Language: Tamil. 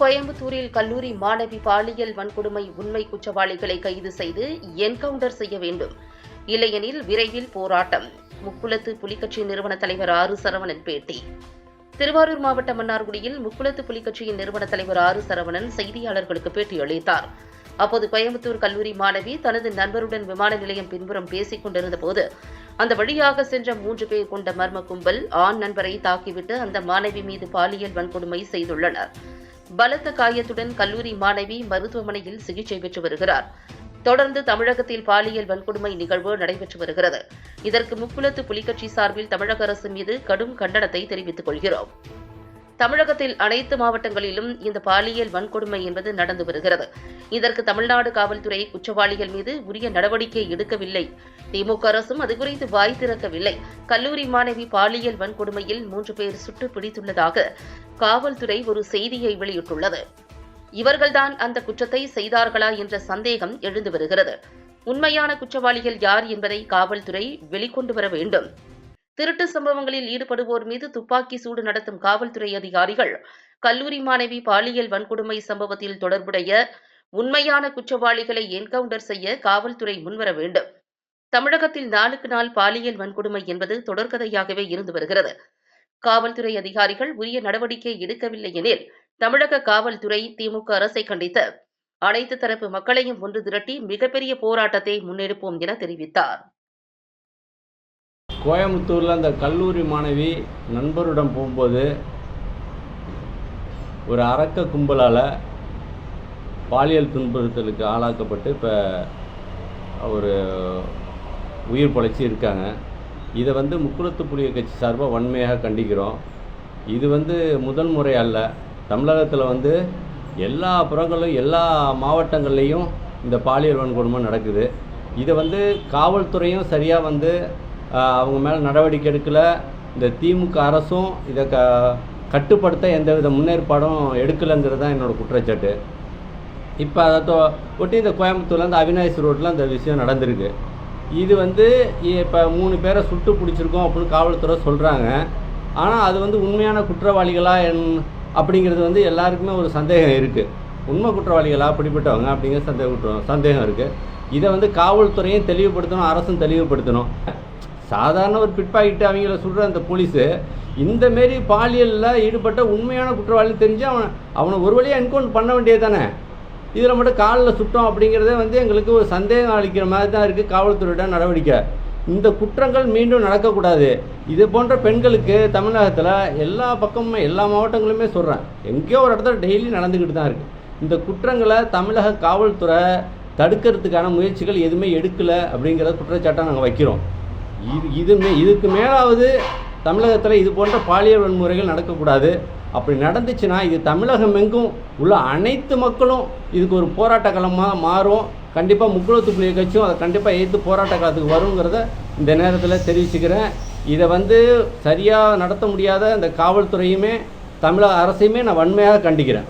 கோயம்புத்தூரில் கல்லூரி மாணவி பாலியல் வன்கொடுமை உண்மை குற்றவாளிகளை கைது செய்து என்கவுண்டர் செய்ய வேண்டும். இல்லையெனில் விரைவில் போராட்டம். முக்குளத்து புலிக்கட்சி நிறுவன தலைவர் ஆறு சரவணன் பேட்டி. திருவாரூர் மாவட்டம் மன்னார்குடியில் முக்குளத்து புலிக்கட்சியின் நிறுவன தலைவர் ஆறு சரவணன் செய்தியாளர்களுக்கு பேட்டியளித்தார் அப்போது கோயம்புத்தூர் கல்லூரி மாணவி தனது நண்பருடன் விமான நிலையம் பின்புறம் பேசிக் கொண்டிருந்த போது அந்த வழியாக சென்ற மூன்று பேர் கொண்ட மர்ம கும்பல் ஆண் நண்பரை தாக்கிவிட்டு அந்த மாணவி மீது பாலியல் வன்கொடுமை செய்துள்ளனர். பலத்த காயத்துடன் கல்லூரி மாணவி மருத்துவமனையில் சிகிச்சை பெற்று வருகிறார். தொடர்ந்து தமிழகத்தில் பாலியல் வன்கொடுமை நிகழ்வு நடைபெற்று வருகிறது. இதற்கு முக்குளத்து புலிகட்சி சார்பில் தமிழக அரசு மீது கடும் கண்டனத்தை தெரிவித்துக் கொள்கிறோம். தமிழகத்தில் அனைத்து மாவட்டங்களிலும் இந்த பாலியல் வன்கொடுமை என்பது நடந்து வருகிறது. இதற்கு தமிழ்நாடு காவல்துறை குற்றவாளிகள் மீது உரிய நடவடிக்கை எடுக்கவில்லை. திமுக அரசும் அது குறித்து வாய் திறக்கவில்லை. கல்லூரி மாணவி பாலியல் வன்கொடுமையில் மூன்று பேர் சுட்டு பிடித்துள்ளதாக காவல்துறை ஒரு செய்தியை வெளியிட்டுள்ளது. இவர்கள்தான் அந்த குற்றத்தை செய்தார்களா என்ற சந்தேகம் எழுந்து வருகிறது. உண்மையான குற்றவாளிகள் யார் என்பதை காவல்துறை வெளிக்கொண்டு வர வேண்டும். திருட்டு சம்பவங்களில் ஈடுபடுவோர் மீது துப்பாக்கி சூடு நடத்தும் காவல்துறை அதிகாரிகள் கல்லூரி மாணவி பாலியல் வன்கொடுமை சம்பவத்தில் தொடர்புடைய உண்மையான குற்றவாளிகளை என்கவுண்டர் செய்ய காவல்துறை முன்வர வேண்டும். தமிழகத்தில் நாளுக்கு நாள் பாலியல் வன்கொடுமை என்பது தொடர்கதையாகவே இருந்து வருகிறது. காவல்துறை அதிகாரிகள் உரிய நடவடிக்கை எடுக்கவில்லை எனில் தமிழக காவல்துறை திமுக அரசை கண்டித்து அனைத்து தரப்பு மக்களையும் ஒன்று திரட்டி மிகப்பெரிய போராட்டத்தை முன்னெடுப்போம் என தெரிவித்தார். கோயம்புத்தூரில் அந்த கல்லூரி மாணவி நண்பருடன் போகும்போது ஒரு அரக்க கும்பலால் பாலியல் துன்புறுத்தலுக்கு ஆளாக்கப்பட்டு இப்போ ஒரு உயிர் பொழைச்சி இருக்காங்க. இதை வந்து முக்குளத்து புலிய கட்சி சார்பாக வன்மையாக கண்டிக்கிறோம். இது வந்து முதல் முறை அல்ல. தமிழகத்தில் வந்து எல்லா புறங்களும் எல்லா மாவட்டங்கள்லேயும் இந்த பாலியல் வன்கொடுமை நடக்குது. இதை வந்து காவல்துறையும் சரியாக வந்து அவங்க மேலே நடவடிக்கை எடுக்கலை. இந்த திமுக அரசும் இதை க கட்டுப்படுத்த எந்தவித முன்னேற்பாடும் எடுக்கலைங்கிறது தான் என்னோடய குற்றச்சாட்டு. இப்போ அதை தோ ஒட்டி இந்த கோயம்புத்தூர்லேருந்து இந்த அவினாசி ரோட்டில் அந்த விஷயம் நடந்திருக்கு. இது வந்து இப்போ மூணு பேரை சுட்டு பிடிச்சிருக்கோம் அப்படின்னு காவல்துறை சொல்கிறாங்க ஆனால் அது வந்து உண்மையான குற்றவாளிகளா என் அப்படிங்கிறது வந்து எல்லாருக்குமே ஒரு சந்தேகம் இருக்குது உண்மை குற்றவாளிகளா அப்படிப்பட்டவங்க அப்படிங்கிற சந்தேகம் சந்தேகம் இருக்குது இதை வந்து காவல்துறையும் தெளிவுபடுத்தணும் அரசும் தெளிவுபடுத்தணும். சாதாரண ஒரு பிட்பாக்கிட்டு அவங்கள சொல்கிற அந்த போலீஸு இந்த மாரி பாலியலில் ஈடுபட்ட உண்மையான குற்றவாளி தெரிஞ்சு அவன் அவனை ஒரு வழியாக என்கவுண்ட் பண்ண வேண்டியது தானே இதில் மட்டும் காலில் சுட்டோம் அப்படிங்கிறதே வந்து எங்களுக்கு ஒரு சந்தேகம் அளிக்கிற மாதிரி தான் இருக்குது காவல்துறையோட நடவடிக்கை. இந்த குற்றங்கள் மீண்டும் நடக்கக்கூடாது. இது போன்ற பெண்களுக்கு தமிழகத்தில் எல்லா பக்கமும் எல்லா மாவட்டங்களுமே சொல்கிறேன் எங்கேயோ ஒரு இடத்துல டெய்லி நடந்துக்கிட்டு தான் இருக்குது இந்த குற்றங்களை தமிழக காவல்துறை தடுக்கிறதுக்கான முயற்சிகள் எதுவுமே எடுக்கலை அப்படிங்கிற குற்றச்சாட்டை நாங்கள் வைக்கிறோம். இது இது மே இதுக்கு மேலாவது தமிழகத்தில் இது போன்ற பாலியல் வன்முறைகள் நடக்கக்கூடாது. அப்படி நடந்துச்சுன்னா இது தமிழகம் எங்கும் உள்ள அனைத்து மக்களும் இதுக்கு ஒரு போராட்ட களமாக மாறும். கண்டிப்பாக முக்குளத்து கட்சியும் அதை கண்டிப்பாக ஏற்று போராட்ட காலத்துக்கு வருங்கிறத இந்த நேரத்தில் தெரிவிச்சுக்கிறேன். இதை வந்து சரியாக நடத்த முடியாத இந்த காவல்துறையுமே தமிழக அரசையுமே நான் வன்மையாக கண்டிக்கிறேன்.